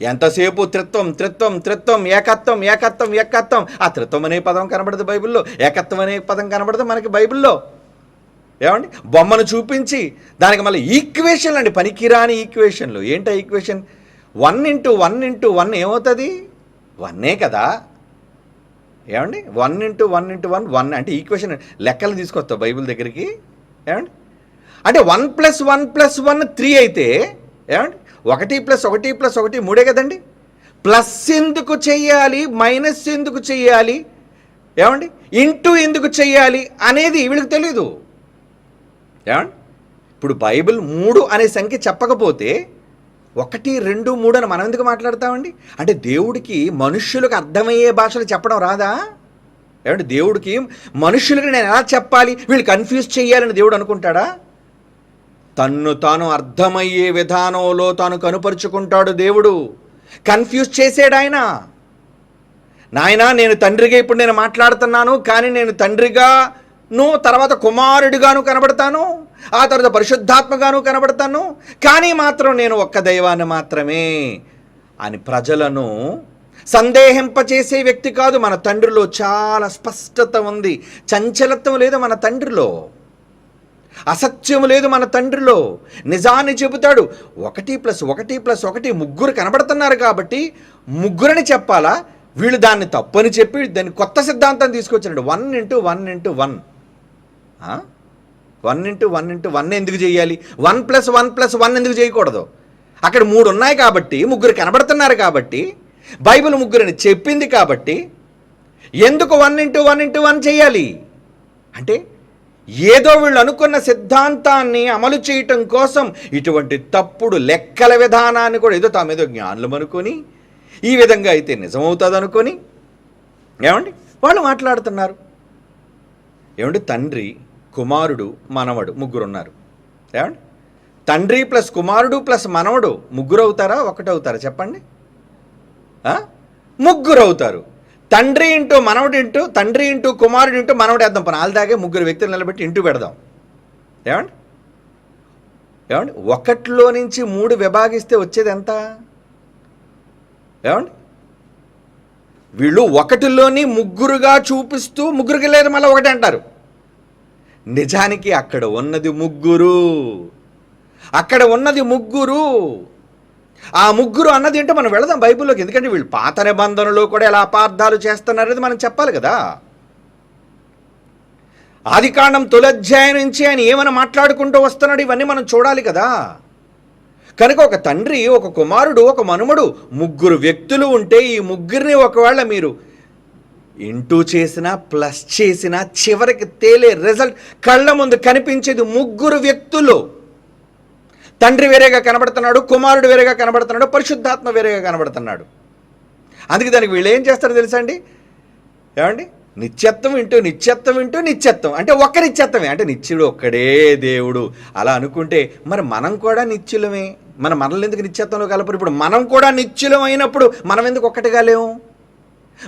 ఎంతసేపు త్రిత్వం త్రిత్వం త్రిత్వం ఏకత్వం ఏకత్వం ఏకత్వం? ఆ త్రిత్వం అనే పదం కనబడదు బైబిల్లో. ఏకత్వం అనే పదం కనబడదు మనకి బైబిల్లో. ఏమండి? బొమ్మను చూపించి దానికి మళ్ళీ ఈక్వేషన్లు అండి. పనికిరాని ఈక్వేషన్లు ఏంటా equation one into one into one ఏమవుతుంది? వన్నే కదా. ఏమండి? One into one into one one అంటే ఈక్వేషన్ లెక్కలు తీసుకొస్తావు బైబిల్ దగ్గరికి. ఏమండి? అంటే one plus one plus one three అయితే ఏమండి? ఒకటి ప్లస్ ఒకటి ప్లస్ ఒకటి మూడే కదండి? ప్లస్ ఎందుకు చెయ్యాలి? మైనస్ ఎందుకు చెయ్యాలి? ఏమండి? ఇంటూ ఎందుకు చెయ్యాలి అనేది వీళ్ళకి తెలీదు. ఏమండి? ఇప్పుడు బైబిల్ మూడు అనే సంఖ్య చెప్పకపోతే ఒకటి రెండు మూడు అని మనం ఎందుకు మాట్లాడతామండి? అంటే దేవుడికి మనుష్యులకు అర్థమయ్యే భాషలు చెప్పడం రాదా? ఏమంటే దేవుడికి మనుషులకి నేను ఎలా చెప్పాలి? వీళ్ళు కన్ఫ్యూజ్ చేయాలని దేవుడు అనుకుంటాడా? తన్ను తాను అర్థమయ్యే విధానంలో తాను కనుపరుచుకుంటాడు దేవుడు. కన్ఫ్యూజ్ చేసాడు ఆయన. నాయనా నేను తండ్రిగా ఇప్పుడు నేను మాట్లాడుతున్నాను కానీ నేను తండ్రిగాను తర్వాత కుమారుడిగాను కనబడతాను ఆ తర్వాత పరిశుద్ధాత్మగాను కనబడతాను కానీ మాత్రం నేను ఒక్క దైవాన్ని మాత్రమే అని ప్రజలను సందేహింపచేసే వ్యక్తి కాదు మన తండ్రిలో. చాలా స్పష్టత ఉంది. చంచలత్వం లేదు మన తండ్రిలో. అసత్యం లేదు మన తండ్రిలో. నిజాన్ని చెబుతాడు. ఒకటి ప్లస్ ఒకటి ప్లస్ ఒకటి ముగ్గురు కనబడుతున్నారు కాబట్టి ముగ్గురని చెప్పాలా? వీళ్ళు దాన్ని తప్పని చెప్పి దాన్ని కొత్త సిద్ధాంతం తీసుకొచ్చాడు one into one into one. One into one into one ఎందుకు చేయాలి? One plus one plus one ఎందుకు చేయకూడదు? అక్కడ మూడు ఉన్నాయి కాబట్టి ముగ్గురు కనబడుతున్నారు కాబట్టి బైబిల్ ముగ్గురిని చెప్పింది కాబట్టి ఎందుకు one into one into one చేయాలి? అంటే ఏదో వీళ్ళు అనుకున్న సిద్ధాంతాన్ని అమలు చేయటం కోసం ఇటువంటి తప్పుడు లెక్కల విధానాన్ని కూడా ఏదో తామేదో జ్ఞానులం అనుకొని ఈ విధంగా అయితే నిజమవుతుంది అనుకొని ఏమండి? వాళ్ళు మాట్లాడుతున్నారు. ఏమండి? తండ్రి కుమారుడు మనవడు ముగ్గురు ఉన్నారు ఏమండి? తండ్రి ప్లస్ కుమారుడు ప్లస్ మనవడు ముగ్గురు అవుతారా ఒకటి అవుతారా చెప్పండి. ముగ్గురు అవుతారు తండ్రి ఇంటూ మనవడు ఇంటూ తండ్రి ఇంటూ కుమారుడు ఇంటూ మనవడు వేద్దాం పని. దాగే ముగ్గురు వ్యక్తులు నిలబెట్టి ఇంటూ పెడదాం. ఏమండి? ఏమండి? ఒకటిలో నుంచి మూడు విభాగిస్తే వచ్చేది ఎంత? ఏమండి? వీళ్ళు ఒకటిలోని ముగ్గురుగా చూపిస్తూ ముగ్గురికి లేదు మళ్ళీ ఒకటి అంటారు. నిజానికి అక్కడ ఉన్నది ముగ్గురు. అక్కడ ఉన్నది ముగ్గురు. ఆ ముగ్గురు అన్నది ఏంటో మనం వెళదాం బైబిల్లోకి. ఎందుకంటే వీళ్ళు పాత నిబంధనలో కూడా ఎలా అపార్థాలు చేస్తున్నారనేది మనం చెప్పాలి కదా. ఆదికాండం తొలధ్యాయం నుంచి ఆయన ఏమైనా మాట్లాడుకుంటూ వస్తున్నాడు ఇవన్నీ మనం చూడాలి కదా. కనుక ఒక తండ్రి ఒక కుమారుడు ఒక మనుమడు ముగ్గురు వ్యక్తులు ఉంటే ఈ ముగ్గురిని ఒకవేళ మీరు ఇంటూ చేసినా ప్లస్ చేసినా చివరికి తేలే రిజల్ట్ కళ్ళ ముందు కనిపించేది ముగ్గురు వ్యక్తులు. తండ్రి వేరేగా కనబడుతున్నాడు కుమారుడు వేరేగా కనబడుతున్నాడు పరిశుద్ధాత్మ వేరేగా కనబడుతున్నాడు. అందుకే దానికి వీళ్ళు ఏం చేస్తారో తెలుసా అండి? ఏమండి? నిత్యత్వం వింటూ నిత్యత్వం వింటూ నిత్యత్వం. అంటే ఒక్క నిత్యత్వమే. అంటే నిత్యుడు ఒక్కడే దేవుడు. అలా అనుకుంటే మరి మనం కూడా నిత్యులమే. మన మనల్ని ఎందుకు నిత్యత్వంలో కలపరు? ఇప్పుడు మనం కూడా నిత్యులం అయినప్పుడు మనం ఎందుకు ఒక్కటిగా లేవు?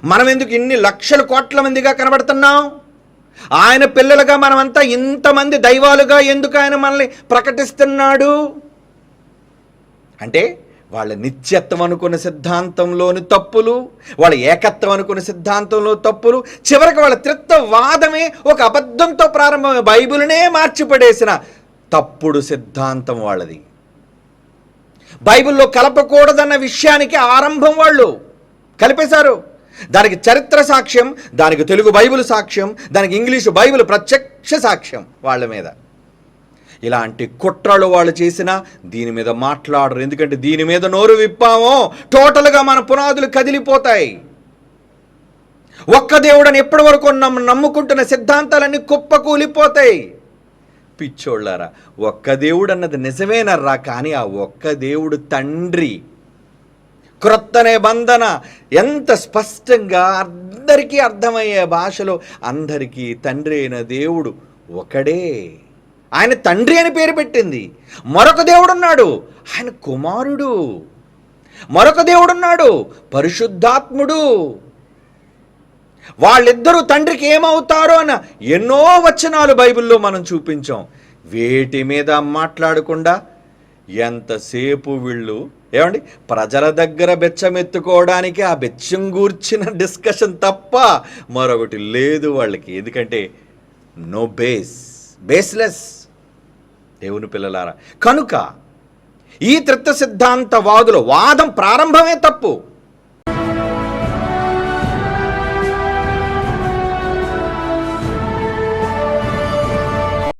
మనం ఎందుకు ఇన్ని లక్షల కోట్ల మందిగా కనబడుతున్నాం? ఆయన పిల్లలుగా మనమంతా ఇంతమంది దైవాలుగా ఎందుకు ఆయన మనల్ని ప్రకటిస్తున్నాడు? అంటే వాళ్ళ నిత్యత్వం అనుకున్న సిద్ధాంతంలోని తప్పులు వాళ్ళ ఏకత్వం అనుకున్న సిద్ధాంతంలో తప్పులు చివరికి వాళ్ళ త్రిత్వవాదమే ఒక అబద్ధంతో ప్రారంభమే బైబిల్నే మార్చిపడేసిన తప్పుడు సిద్ధాంతం వాళ్ళది. బైబిల్లో కలపకూడదన్న విషయానికి ఆరంభం వాళ్ళు. కలిపేశారు. దానికి చరిత్ర సాక్ష్యం దానికి తెలుగు బైబిల్ సాక్ష్యం దానికి ఇంగ్లీషు బైబిల్ ప్రత్యక్ష సాక్ష్యం వాళ్ళ మీద. ఇలాంటి కుట్రలు వాళ్ళు చేసినా దీని మీద మాట్లాడరు. ఎందుకంటే దీని మీద నోరు విప్పామో టోటల్గా మన పునాదులు కదిలిపోతాయి. ఒక్క దేవుడని ఎప్పటి వరకు నమ్ము నమ్ముకుంటున్న సిద్ధాంతాలన్నీ కుప్పకూలిపోతాయి. పిచ్చోళ్ళారా ఒక్క దేవుడు అన్నది నిజమేనర్రా కానీ ఆ ఒక్క దేవుడు తండ్రి క్రొత్త నిబంధన ఎంత స్పష్టంగా అందరికీ అర్థమయ్యే భాషలో అందరికీ తండ్రి అయిన దేవుడు ఒకడే. ఆయన తండ్రి అని పేరు పెట్టింది. మరొక దేవుడున్నాడు. ఆయన కుమారుడు. మరొక దేవుడున్నాడు. పరిశుద్ధాత్ముడు. వాళ్ళిద్దరూ తండ్రికి ఏమవుతారో అన్న ఎన్నో వచనాలు బైబిల్లో మనం చూపించాం. వేటి మీద మాట్లాడకుండా ఎంతసేపు వీళ్ళు? ఏమండి? ప్రజల దగ్గర బెచ్చమెత్తుకోవడానికి ఆ బెచ్చం గూర్చిన డిస్కషన్ తప్ప మరొకటి లేదు వాళ్ళకి. ఎందుకంటే నో బేస్. బేస్లెస్. దేవుని పిల్లలారా. కనుక ఈ తృత్వ సిద్ధాంతవాదుల వాదం ప్రారంభమే తప్పు.